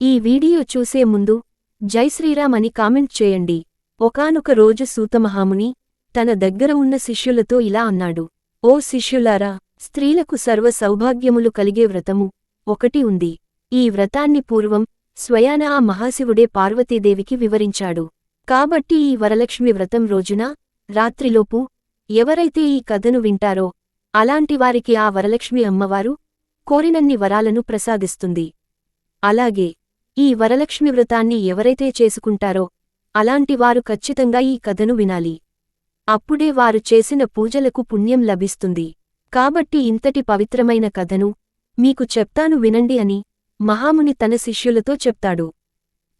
ఈ వీడియో చూసే ముందు జై శ్రీరామ్ అని కామెంట్ చేయండి. ఒకానొక రోజు సూతమహాముని తన దగ్గర ఉన్న శిష్యులతో ఇలా అన్నాడు. ఓ శిష్యులారా స్త్రీలకు సర్వ సౌభాగ్యములు కలిగే వ్రతము ఒకటి ఉంది. ఈ వ్రతాన్ని పూర్వం స్వయాన ఆ మహాశివుడే పార్వతీదేవికి వివరించాడు. కాబట్టి ఈ వరలక్ష్మి వ్రతం రోజున రాత్రిలోపు ఎవరైతే ఈ కథను వింటారో అలాంటివారికి ఆ వరలక్ష్మి అమ్మవారు కోరినన్ని వరాలను ప్రసాదిస్తుంది. అలాగే ఈ వరలక్ష్మి వ్రతాన్ని ఎవరైతే చేసుకుంటారో అలాంటి వారు ఖచ్చితంగా ఈ కథను వినాలి. అప్పుడే వారు చేసిన పూజలకు పుణ్యం లభిస్తుంది. కాబట్టి ఇంతటి పవిత్రమైన కథను మీకు చెప్తాను వినండి అని మహాముని తన శిష్యులతో చెప్తాడు.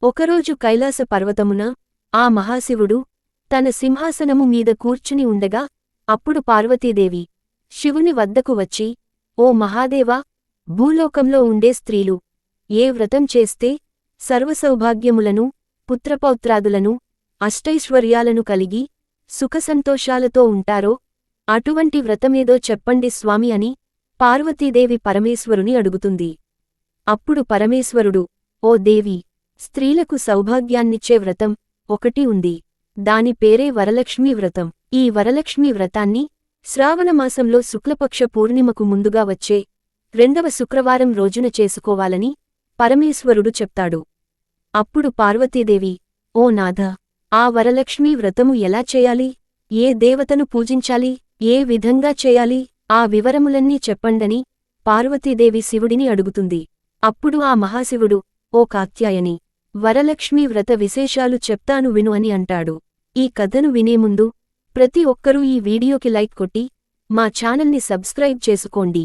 ఒకరోజు కైలాస పర్వతమున ఆ మహాశివుడు తన సింహాసనము మీద కూర్చుని ఉండగా అప్పుడు పార్వతీదేవి శివుని వద్దకు వచ్చి ఓ మహాదేవా భూలోకంలో ఉండే స్త్రీలు ఏ వ్రతం చేస్తే సర్వసౌభాగ్యములను పుత్రపౌత్రాదులను అష్టైశ్వర్యాలను కలిగి సుఖసంతోషాలతో ఉంటారో అటువంటి వ్రతమేదో చెప్పండి స్వామి అని పార్వతీదేవి పరమేశ్వరుని అడుగుతుంది. అప్పుడు పరమేశ్వరుడు ఓ దేవి స్త్రీలకు సౌభాగ్యాన్నిచ్చే వ్రతం ఒకటి ఉంది. దాని పేరే వరలక్ష్మీ వ్రతం. ఈ వరలక్ష్మీ వ్రతాన్ని శ్రావణమాసంలో శుక్లపక్ష పూర్ణిమకు ముందుగా వచ్చే రెండవ శుక్రవారం రోజున చేసుకోవాలని పరమేశ్వరుడు చెప్తాడు. అప్పుడు పార్వతీదేవి ఓ నాథ ఆ వరలక్ష్మీ వ్రతము ఎలా చేయాలి? ఏ దేవతను పూజించాలి? ఏ విధంగా చేయాలి? ఆ వివరములన్నీ చెప్పండని పార్వతీదేవి శివుడిని అడుగుతుంది. అప్పుడు ఆ మహాశివుడు ఓ కాత్యాయని వరలక్ష్మీ వ్రత విశేషాలు చెప్తాను విను అని అంటాడు. ఈ కథను వినేముందు ప్రతి ఒక్కరూ ఈ వీడియోకి లైక్ కొట్టి మా ఛానల్ని సబ్స్క్రైబ్ చేసుకోండి.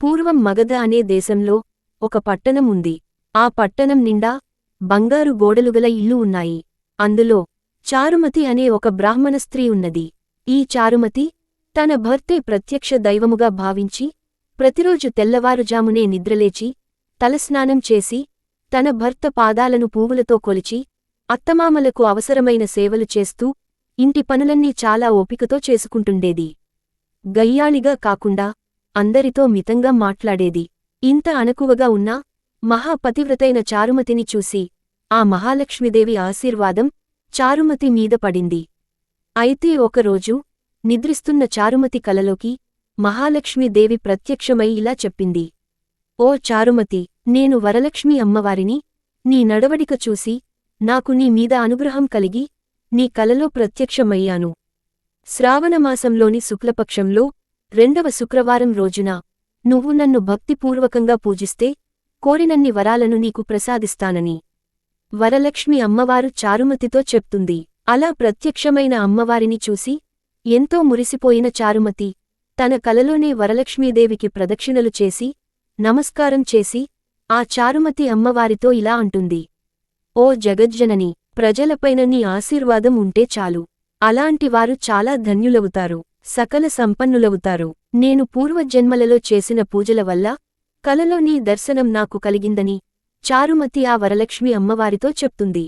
పూర్వం మగధ అనే దేశంలో ఒక పట్టణం ఉంది. ఆ పట్టణం నిండా బంగారు గోడలుగల ఇల్లు ఉన్నాయి. అందులో చారుమతి అనే ఒక బ్రాహ్మణ స్త్రీ ఉన్నది. ఈ చారుమతి తన భర్తే ప్రత్యక్ష దైవముగా భావించి ప్రతిరోజు తెల్లవారుజామునే నిద్రలేచి తలస్నానం చేసి తన భర్త పాదాలను పూవులతో కొలిచి అత్తమామలకు అవసరమైన సేవలు చేస్తూ ఇంటి పనులన్నీ చాలా ఓపికతో చేసుకుంటుండేది. గయ్యాళిగా కాకుండా అందరితో మితంగా మాట్లాడేది. ఇంత అణకువగా ఉన్నా మహాపతివ్రతైన చారుమతిని చూసి ఆ మహాలక్ష్మీదేవి ఆశీర్వాదం చారుమతి మీద పడింది. అయితే ఒకరోజు నిద్రిస్తున్న చారుమతి కలలోకి మహాలక్ష్మీదేవి ప్రత్యక్షమై ఇలా చెప్పింది. ఓ చారుమతి నేను వరలక్ష్మి అమ్మవారిని నీ నడవడిక చూసి నాకు నీ మీద అనుగ్రహం కలిగి నీ కలలో ప్రత్యక్షమయ్యాను. శ్రావణమాసంలోని శుక్లపక్షంలో రెండవ శుక్రవారం రోజున నువ్వు నన్ను భక్తిపూర్వకంగా పూజిస్తే కోరినన్ని వరాలను నీకు ప్రసాదిస్తానని. వరలక్ష్మి అమ్మవారు చారుమతితో చెప్తుంది. అలా ప్రత్యక్షమైన అమ్మవారిని చూసి ఎంతో మురిసిపోయిన చారుమతి తన కలలోనే వరలక్ష్మీదేవికి ప్రదక్షిణలు చేసి నమస్కారం చేసి ఆ చారుమతి అమ్మవారితో ఇలా అంటుంది. ఓ జగజ్జనని ప్రజలపైన నీ ఆశీర్వాదం ఉంటే చాలు. అలాంటివారు చాలా ధన్యులవుతారు. సకల సంపన్నులవుతారు. నేను పూర్వజన్మలలో చేసిన పూజల వల్ల కలలో నీ దర్శనం నాకు కలిగిందని చారుమతి ఆ వరలక్ష్మి అమ్మవారితో చెప్తుంది.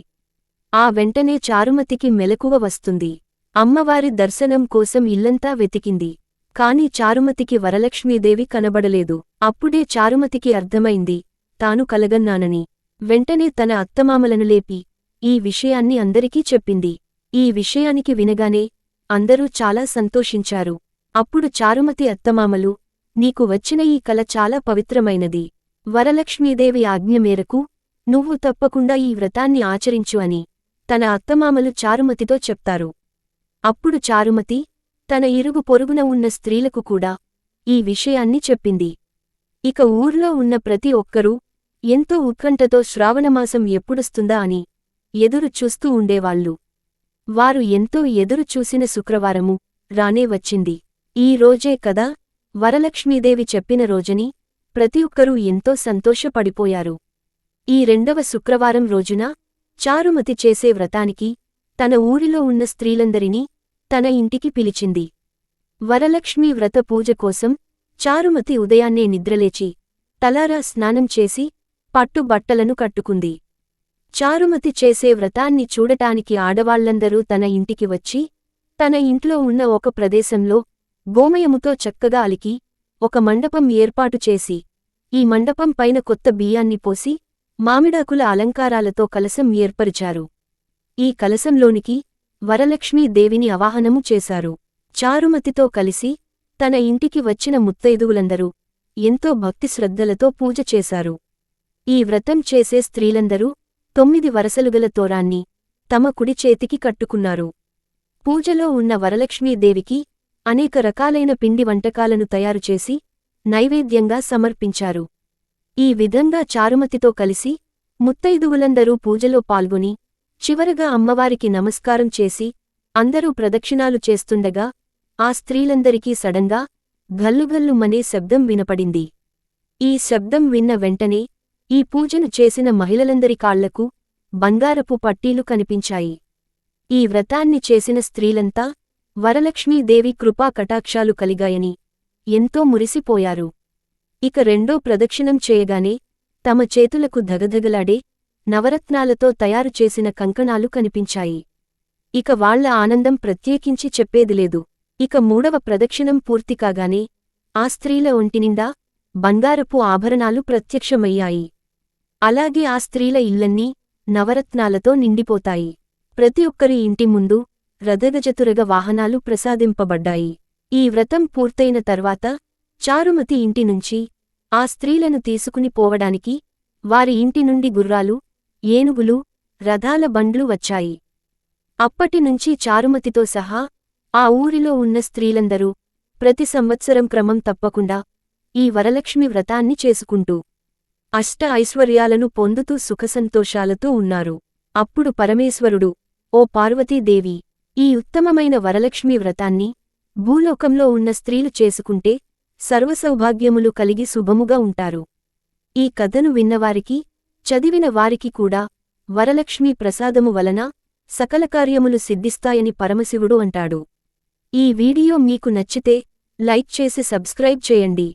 ఆ వెంటనే చారుమతికి మెలకువ వస్తుంది. అమ్మవారి దర్శనం కోసం ఇల్లంతా వెతికింది. కాని చారుమతికి వరలక్ష్మీదేవి కనబడలేదు. అప్పుడే చారుమతికి అర్థమైంది తాను కలగన్నానని. వెంటనే తన అత్తమామలను లేపి ఈ విషయాన్ని అందరికీ చెప్పింది. ఈ విషయానికి వినగానే అందరూ చాలా సంతోషించారు. అప్పుడు చారుమతి అత్తమామలు నీకు వచ్చిన ఈ కల చాలా పవిత్రమైనది. వరలక్ష్మీదేవి ఆజ్ఞ మేరకు నువ్వు తప్పకుండా ఈ వ్రతాన్ని ఆచరించు అని తన అత్తమామలు చారుమతితో చెప్తారు. అప్పుడు చారుమతి తన ఇరుగు పొరుగున ఉన్న స్త్రీలకు కూడా ఈ విషయాన్ని చెప్పింది. ఇక ఊర్లో ఉన్న ప్రతి ఒక్కరూ ఎంతో ఉత్కంఠతో శ్రావణమాసం ఎప్పుడొస్తుందా అని ఎదురు చూస్తూ ఉండేవాళ్ళు. వారు ఎంతో ఎదురు చూసిన శుక్రవారము రానే వచ్చింది. ఈ రోజే కదా వరలక్ష్మీదేవి చెప్పిన రోజని ప్రతి ఒక్కరూ ఎంతో సంతోషపడిపోయారు. ఈ రెండవ శుక్రవారం రోజున చారుమతి చేసే వ్రతానికి తన ఊరిలో ఉన్న స్త్రీలందరినీ తన ఇంటికి పిలిచింది. వరలక్ష్మీ వ్రత పూజ కోసం చారుమతి ఉదయాన్నే నిద్రలేచి తలారా స్నానం చేసి పట్టు బట్టలను కట్టుకుంది. చారుమతి చేసే వ్రతాన్ని చూడటానికి ఆడవాళ్ళందరూ తన ఇంటికి వచ్చి తన ఇంట్లో ఉన్న ఒక ప్రదేశంలో గోమయముతో చక్కగా అలికి ఒక మండపం ఏర్పాటు చేసి ఈ మండపం పైన కొత్త బియ్యాన్ని పోసి మామిడాకుల అలంకారాలతో కలశం ఏర్పరిచారు. ఈ కలశంలోనికి వరలక్ష్మీదేవిని అవాహనము చేశారు. చారుమతితో కలిసి తన ఇంటికి వచ్చిన ముత్తైదువులందరూ ఎంతో భక్తి శ్రద్ధలతో పూజ చేశారు. ఈ వ్రతం చేసే స్త్రీలందరూ తొమ్మిది వరసలుగల తోరాన్ని తమ కుడి చేతికి కట్టుకున్నారు. పూజలో ఉన్న వరలక్ష్మీదేవికి అనేక రకాలైన పిండి వంటకాలను తయారుచేసి నైవేద్యంగా సమర్పించారు. ఈ విధంగా చారుమతితో కలిసి ముత్తైదువులందరూ పూజలో పాల్గొని చివరగా అమ్మవారికి నమస్కారం చేసి అందరూ ప్రదక్షిణాలు చేస్తుండగా ఆ స్త్రీలందరికీ సడంగా గల్లుగల్లుమనే శబ్దం వినపడింది. ఈ శబ్దం విన్న వెంటనే ఈ పూజను చేసిన మహిళలందరి కాళ్ళకు బంగారపు పట్టీలు కనిపించాయి. ఈ వ్రతాన్ని చేసిన స్త్రీలంతా వరలక్ష్మీదేవి కృపా కటాక్షాలు కలిగాయని ఎంతో మురిసిపోయారు. ఇక రెండో ప్రదక్షిణం చేయగానే తమ చేతులకు ధగధగలాడే నవరత్నాలతో తయారు చేసిన కంకణాలు కనిపించాయి. ఇక వాళ్ళ ఆనందం ప్రత్యేకించి చెప్పేదిలేదు ఇక మూడవ ప్రదక్షిణం పూర్తి కాగానే ఆ స్త్రీల ఒంటినిండా బంగారపు ఆభరణాలు ప్రత్యక్షమయ్యాయి. అలాగే ఆ స్త్రీల ఇళ్ళన్నీ నవరత్నాలతో నిండిపోతాయి. ప్రతి ఒక్కరి ఇంటి ముందు రథగజతురగ వాహనాలు ప్రసాదింపబడ్డాయి. ఈ వ్రతం పూర్తయిన తర్వాత చారుమతి ఇంటి నుంచి ఆ స్త్రీలను తీసుకుని పోవడానికి వారి ఇంటి నుండి గుర్రాలు ఏనుగులు రథాల బండ్లు వచ్చాయి. అప్పటినుంచి చారుమతితో సహా ఆ ఊరిలో ఉన్న స్త్రీలందరూ ప్రతి సంవత్సరం క్రమం తప్పకుండా ఈ వరలక్ష్మి వ్రతాన్ని చేసుకుంటూ అష్ట ఐశ్వర్యాలను పొందుతూ సుఖసంతోషాలతో ఉన్నారు. అప్పుడు పరమేశ్వరుడు ఓ పార్వతీదేవి ఈ ఉత్తమమైన వరలక్ష్మి వ్రతాన్ని భూలోకంలో ఉన్న స్త్రీలు చేసుకుంటే సర్వసౌభాగ్యములు కలిగి శుభముగా ఉంటారు. ఈ కథను విన్నవారికి చదివిన వారికి కూడా వరలక్ష్మీ ప్రసాదము వలన సకల కార్యములు సిద్ధిస్తాయని పరమశివుడు అంటాడు. ఈ వీడియో మీకు నచ్చితే లైక్ చేసి సబ్స్క్రైబ్ చేయండి.